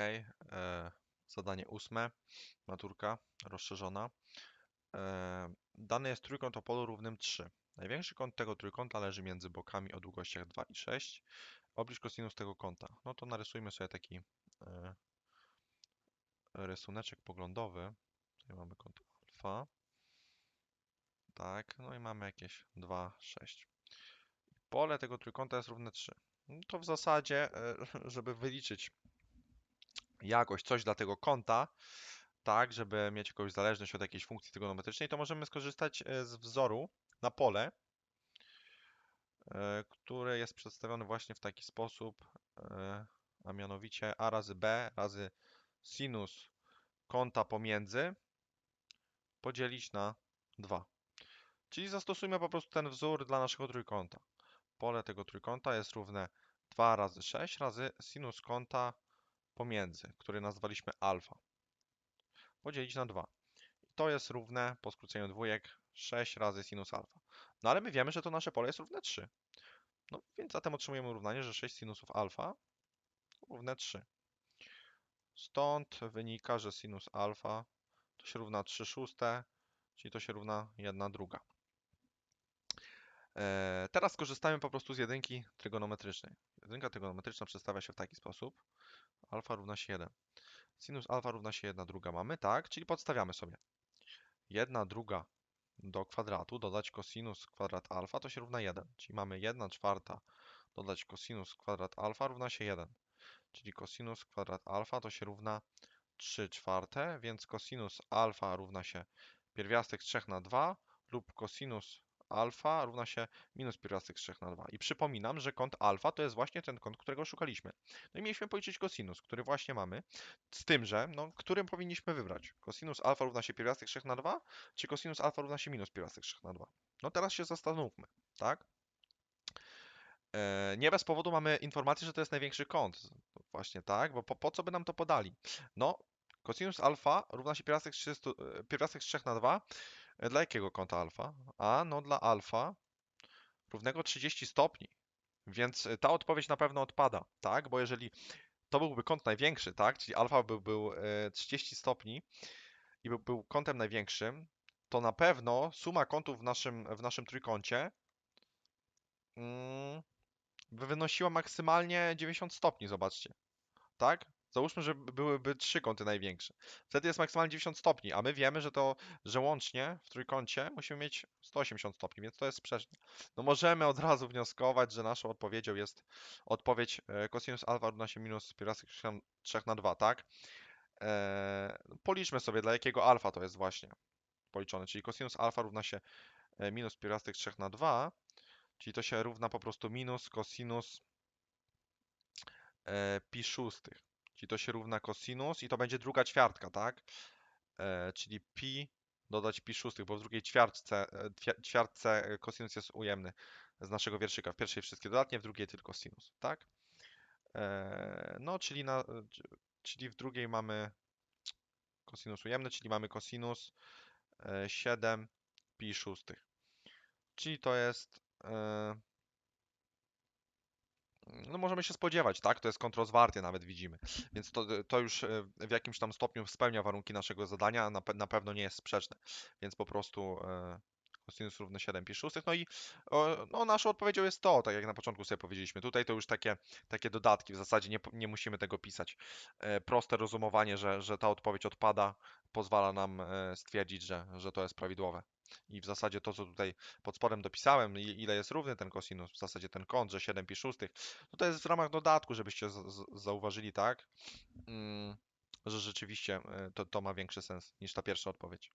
e, zadanie ósme, maturka rozszerzona. E, dany jest trójkąt o polu równym 3. Największy kąt tego trójkąta leży między bokami o długościach 2 i 6. Oblicz kosinus tego kąta. No to narysujmy sobie taki e, rysuneczek poglądowy. Tutaj mamy kąt alfa. Tak, no i mamy jakieś 2, 6. Pole tego trójkąta jest równe 3. No to w zasadzie, e, żeby wyliczyć jakoś coś dla tego kąta, tak, żeby mieć jakąś zależność od jakiejś funkcji trygonometrycznej, to możemy skorzystać e, z wzoru na pole, e, który jest przedstawiony właśnie w taki sposób, e, a mianowicie a razy b razy sinus kąta pomiędzy podzielić na 2. Czyli zastosujmy po prostu ten wzór dla naszego trójkąta. Pole tego trójkąta jest równe 2 razy 6 razy sinus kąta pomiędzy, który nazwaliśmy alfa. Podzielić na 2. I to jest równe, po skróceniu dwójek, 6 razy sinus alfa. No ale my wiemy, że to nasze pole jest równe 3. No więc zatem otrzymujemy równanie, że 6 sinusów alfa równe 3. Stąd wynika, że sinus alfa to się równa 3 szóste, czyli to się równa 1 druga. E, Teraz skorzystamy po prostu z jedynki trygonometrycznej. Jedynka trygonometryczna przedstawia się w taki sposób. Alfa równa się 1. Sinus alfa równa się 1 druga mamy, tak? Czyli podstawiamy sobie. 1 druga do kwadratu dodać cosinus kwadrat alfa to się równa 1. Czyli mamy 1 czwarta dodać cosinus kwadrat alfa równa się 1. Czyli cosinus kwadrat alfa to się równa 3 czwarte, więc cosinus alfa równa się pierwiastek z 3 na 2 lub cosinus alfa równa się minus pierwiastek z 3 na 2. I przypominam, że kąt alfa to jest właśnie ten kąt, którego szukaliśmy. No i mieliśmy policzyć cosinus, który właśnie mamy, z tym, że, no, którym powinniśmy wybrać? Cosinus alfa równa się pierwiastek z 3 na 2, czy cosinus alfa równa się minus pierwiastek z 3 na 2? No teraz się zastanówmy, tak? E, Nie bez powodu mamy informację, że to jest największy kąt. Właśnie tak, bo po, po co by nam to podali? No, cosinus alfa równa się pierwiastek z 30 pierwiastek z 3 na 2. E, Dla jakiego kąta alfa? A, no dla alfa równego 30 stopni. Więc e, ta odpowiedź na pewno odpada, tak? Bo jeżeli to byłby kąt największy, tak? Czyli alfa by był e, 30 stopni i by był kątem największym, to na pewno suma kątów w naszym, w naszym trójkącie mm, wynosiła maksymalnie 90 stopni, zobaczcie. Tak? Załóżmy, że by- byłyby trzy kąty największe. Wtedy jest maksymalnie 90 stopni, a my wiemy, że to, że łącznie w trójkącie musimy mieć 180 stopni, więc to jest sprzeczne. No możemy od razu wnioskować, że naszą odpowiedzią jest odpowiedź e, cosinus alfa równa się minus pierwiastek 3 na 2, tak? E, policzmy sobie, dla jakiego alfa to jest właśnie policzone, czyli cosinus alfa równa się e, minus pierwiastek 3 na 2, czyli to się równa po prostu minus cosinus e, pi szóstych, czyli to się równa cosinus i to będzie druga ćwiartka, tak? E, czyli pi dodać pi szóstych, bo w drugiej ćwiartce, e, ćwi- ćwiartce e, cosinus jest ujemny z naszego wierszyka. W pierwszej wszystkie dodatnie, w drugiej tylko sinus, tak? E, no, czyli, na, c- czyli w drugiej mamy cosinus ujemny, czyli mamy cosinus e, 7 pi szóstych. Czyli to jest e, no możemy się spodziewać, tak? To jest kontrozwarty nawet widzimy. Więc to, to już e, w jakimś tam stopniu spełnia warunki naszego zadania, na, pe- na pewno nie jest sprzeczne. Więc po prostu e, cosinus równy 7 pi szóstych. No i no, naszą odpowiedzią jest to, tak jak na początku sobie powiedzieliśmy. Tutaj to już takie, takie dodatki, w zasadzie nie, nie musimy tego pisać. E, proste rozumowanie, że, że ta odpowiedź odpada, pozwala nam e, stwierdzić, że, że to jest prawidłowe. I w zasadzie to, co tutaj pod spodem dopisałem, ile jest równy ten kosinus, w zasadzie ten kąt, że 7 pi szóstych, no to jest w ramach dodatku, żebyście zauważyli, tak, mm, że rzeczywiście e, to, to ma większy sens niż ta pierwsza odpowiedź.